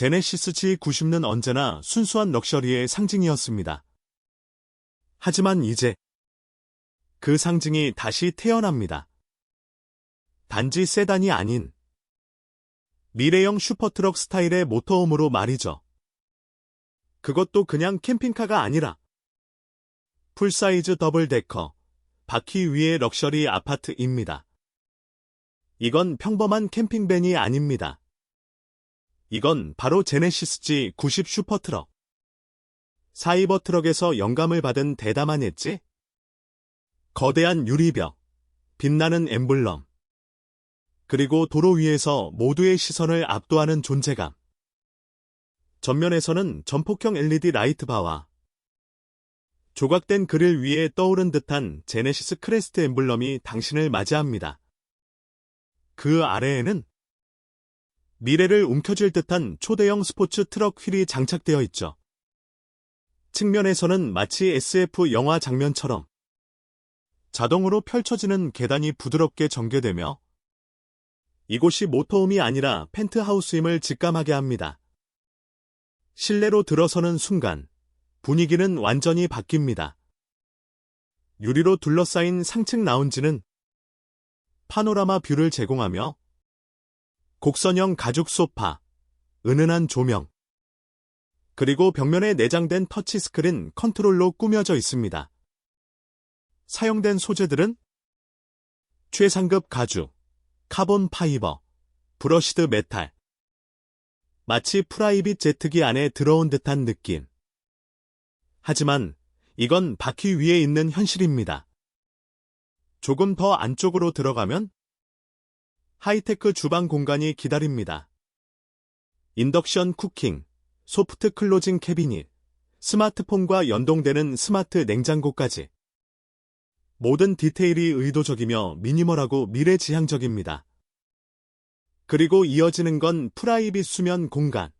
제네시스 G90는 언제나 순수한 럭셔리의 상징이었습니다. 하지만 이제 그 상징이 다시 태어납니다. 단지 세단이 아닌 미래형 슈퍼트럭 스타일의 모터홈으로 말이죠. 그것도 그냥 캠핑카가 아니라 풀사이즈 더블 데커, 바퀴 위의 럭셔리 아파트입니다. 이건 평범한 캠핑밴이 아닙니다. 이건 바로 제네시스 G90 슈퍼트럭. 사이버 트럭에서 영감을 받은 대담한 엣지? 거대한 유리벽, 빛나는 엠블럼, 그리고 도로 위에서 모두의 시선을 압도하는 존재감. 전면에서는 전폭형 LED 라이트바와 조각된 그릴 위에 떠오른 듯한 제네시스 크레스트 엠블럼이 당신을 맞이합니다. 그 아래에는 미래를 움켜쥘 듯한 초대형 스포츠 트럭 휠이 장착되어 있죠. 측면에서는 마치 SF 영화 장면처럼 자동으로 펼쳐지는 계단이 부드럽게 전개되며 이곳이 모터홈이 아니라 펜트하우스임을 직감하게 합니다. 실내로 들어서는 순간 분위기는 완전히 바뀝니다. 유리로 둘러싸인 상층 라운지는 파노라마 뷰를 제공하며 곡선형 가죽 소파, 은은한 조명, 그리고 벽면에 내장된 터치스크린 컨트롤로 꾸며져 있습니다. 사용된 소재들은 최상급 가죽, 카본 파이버, 브러시드 메탈. 마치 프라이빗 제트기 안에 들어온 듯한 느낌. 하지만 이건 바퀴 위에 있는 현실입니다. 조금 더 안쪽으로 들어가면 하이테크 주방 공간이 기다립니다. 인덕션 쿠킹, 소프트 클로징 캐비닛, 스마트폰과 연동되는 스마트 냉장고까지. 모든 디테일이 의도적이며 미니멀하고 미래지향적입니다. 그리고 이어지는 건 프라이빗 수면 공간.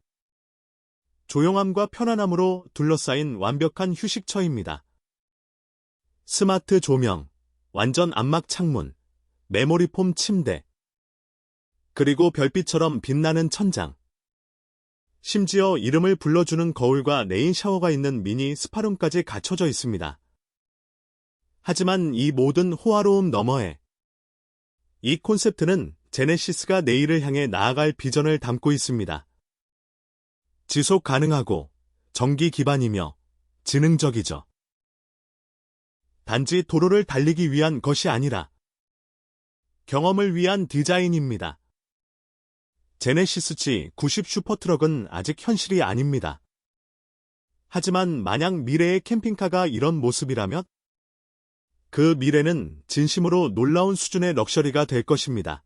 조용함과 편안함으로 둘러싸인 완벽한 휴식처입니다. 스마트 조명, 완전 암막 창문, 메모리 폼 침대, 그리고 별빛처럼 빛나는 천장. 심지어 이름을 불러주는 거울과 레인 샤워가 있는 미니 스파룸까지 갖춰져 있습니다. 하지만 이 모든 호화로움 너머에 이 콘셉트는 제네시스가 내일을 향해 나아갈 비전을 담고 있습니다. 지속 가능하고 전기 기반이며 지능적이죠. 단지 도로를 달리기 위한 것이 아니라 경험을 위한 디자인입니다. 제네시스 G90 슈퍼트럭은 아직 현실이 아닙니다. 하지만 만약 미래의 캠핑카가 이런 모습이라면 그 미래는 진심으로 놀라운 수준의 럭셔리가 될 것입니다.